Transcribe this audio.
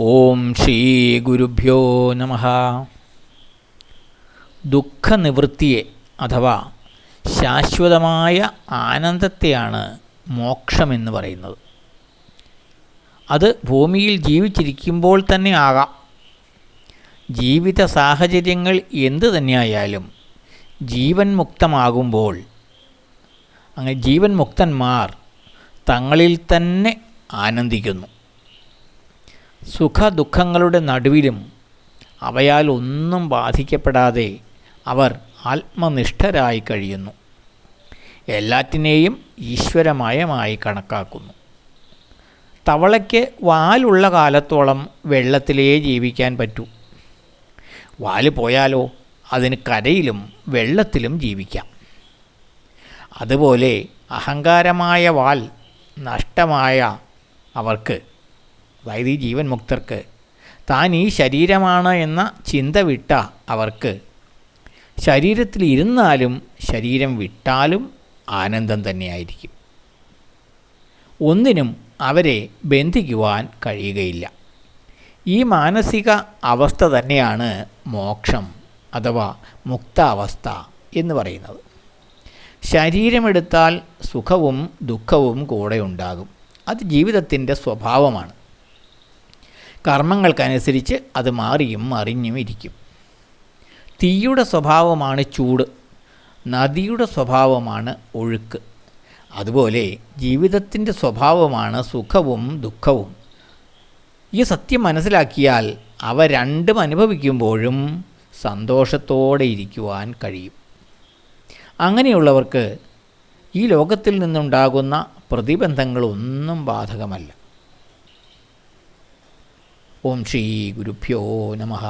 ഓം ശ്രീ ഗുരുഭ്യോ നമ. ദുഃഖനിവൃത്തിയെ അഥവാ ശാശ്വതമായ ആനന്ദത്തെയാണ് മോക്ഷമെന്ന് പറയുന്നത്. അത് ഭൂമിയിൽ ജീവിച്ചിരിക്കുമ്പോൾ തന്നെ ആകാം. ജീവിത സാഹചര്യങ്ങൾ എന്തു തന്നെയായാലും ജീവൻ മുക്തമാകുമ്പോൾ അങ്ങനെ ജീവൻ മുക്തന്മാർ തങ്ങളിൽ തന്നെ ആനന്ദിക്കുന്നു. സുഖദുഃഖങ്ങളുടെ നടുവിലും അവയാൽ ഒന്നും ബാധിക്കപ്പെടാതെ അവർ ആത്മനിഷ്ഠരായി കഴിയുന്നു. എല്ലാറ്റിനെയും ഈശ്വരമയമായി കണക്കാക്കുന്നു. തവളയ്ക്ക് വാലുള്ള കാലത്തോളം വെള്ളത്തിലേ ജീവിക്കാൻ പറ്റൂ. വാൽ പോയാലോ അതിന് കരയിലും വെള്ളത്തിലും ജീവിക്കാം. അതുപോലെ അഹങ്കാരമായ വാൽ നഷ്ടമായ അവർക്ക് അതായത് ഈ ജീവൻ മുക്തർക്ക്. താൻ ഈ ശരീരമാണ് എന്ന ചിന്ത വിട്ട അവർക്ക്. ശരീരത്തിൽ ഇരുന്നാലും ശരീരം വിട്ടാലും ആനന്ദം തന്നെയായിരിക്കും. ഒന്നിനും അവരെ ബന്ധിക്കുവാൻ കഴിയുകയില്ല. ഈ മാനസിക അവസ്ഥ തന്നെയാണ് മോക്ഷം അഥവാ മുക്താവസ്ഥ എന്ന് പറയുന്നത്. ശരീരമെടുത്താൽ സുഖവും ദുഃഖവും കൂടെ ഉണ്ടാകും. അത് ജീവിതത്തിന്റെ സ്വഭാവമാണ്. കർമ്മങ്ങൾക്കനുസരിച്ച് അത് മാറിയും മറിഞ്ഞും ഇരിക്കും. തീയുടെ സ്വഭാവമാണ് ചൂട് നദിയുടെ സ്വഭാവമാണ് ഒഴുക്ക്. അതുപോലെ ജീവിതത്തിന്റെ സ്വഭാവമാണ് സുഖവും ദുഃഖവും. ഈ സത്യം മനസ്സിലാക്കിയാൽ അവ രണ്ടും അനുഭവിക്കുമ്പോഴും സന്തോഷത്തോടെ ഇരിക്കുവാൻ കഴിയും. അങ്ങനെയുള്ളവർക്ക് ഈ ലോകത്തിൽ നിന്നുണ്ടാകുന്ന പ്രതിബന്ധങ്ങളൊന്നും ബാധകമല്ല. ഓം ശ്രീ ഗുരുഭ്യോ നമഃ